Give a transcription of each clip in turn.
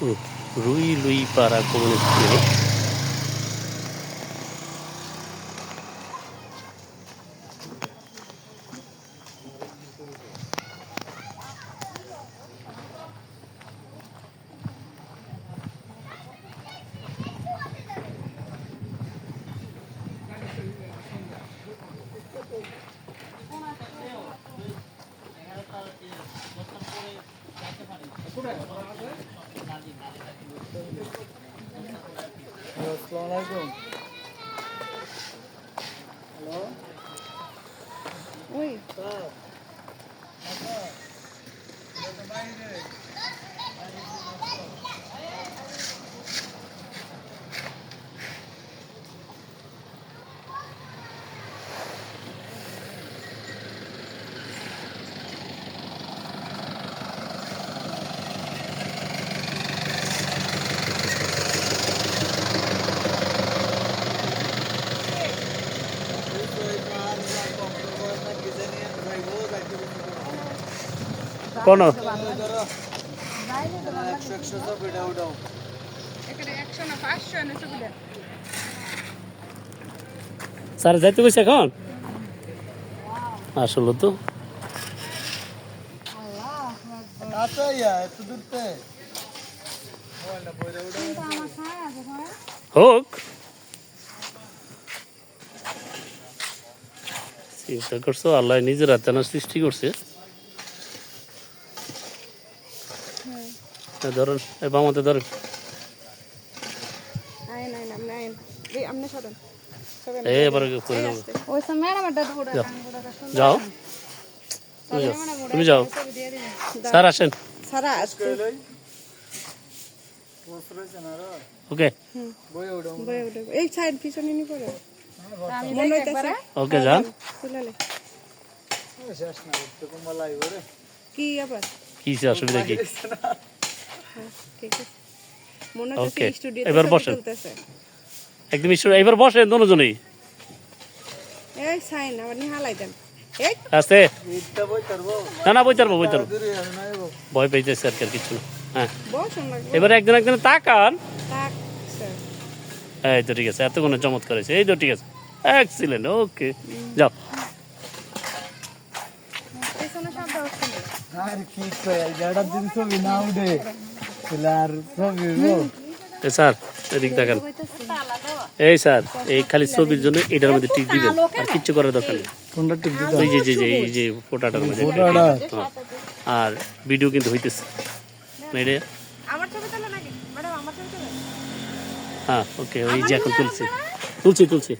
রুই লুই পাড়া কমিউনিস্ট ক্লিনিক আসসালামু আলাইকুম হ্যালো ওই স্যার সুবিধা স্যার যাইতে বসে এখন? আসলো তো। হোক। চিন্তা করছ আল্লাহ নিজের হাতে সৃষ্টি করছে এই ধরুন এই বামাতে ধরেন আইন আইন আপনি আইন এই আপনি সরেন সরেন। এই এবার করে দেবো ওই সব ম্যাডাম এটা দৌড়া যাও। যাও। তুমি যাও। স্যার আসেন। ওকে। এই সাইড পিছনে নি। করে ওকে যান কি আবার? কি অসুবিধা কি? আছে স্টুডিও এবার বসেন। একদম এবার বসেন দুজনেই। এই সাইন আবার নি হালাই দেন এই। আস্তে। ইটটা বই করব না না বইতারবো বইতারবো দূরে আমি না এবো ভয় পাইতেছে আর কি আর কিছু না। হ্যাঁ। বসুন এবার একজন একজন তাকান। তাক স্যার। এই তো ঠিক আছে এতক্ষণে চমৎকার হয়েছে। এই তো ঠিক আছে। এক্সিলেন্ট ওকে যাও। পিছনে শব্দ হচ্ছে না আর কি কই যাড়া দিন ছবি না উঠে আর ছবি এ স্যার এদিক দেখান। এই স্যার এই খালি ছবির জন্য এটার মধ্যে দিবেন আর কিচ্ছু করার দরকার নেই। কোনটা টিপ দিতে ওই যে যে এই যে ফোটাটার মধ্যে হ্যাঁ। আর ভিডিও কিন্তু হইতেছে। না আমার ছবি তোলে নাকি? ম্যাডাম আমার ছবি তোলে। হ্যাঁ ওকে ওই যে এখন তুলছি। তুলছি তুলছি।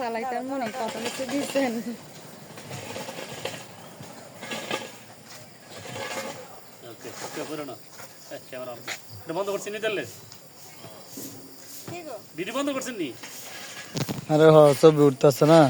হাত চালাইতার মনে কত কিছু দিচ্ছেন বন্ধ করছেন নি তাহলে? ভিডিও বন্ধ করছেন নি? আরে হ ছবি উঠতেছে না।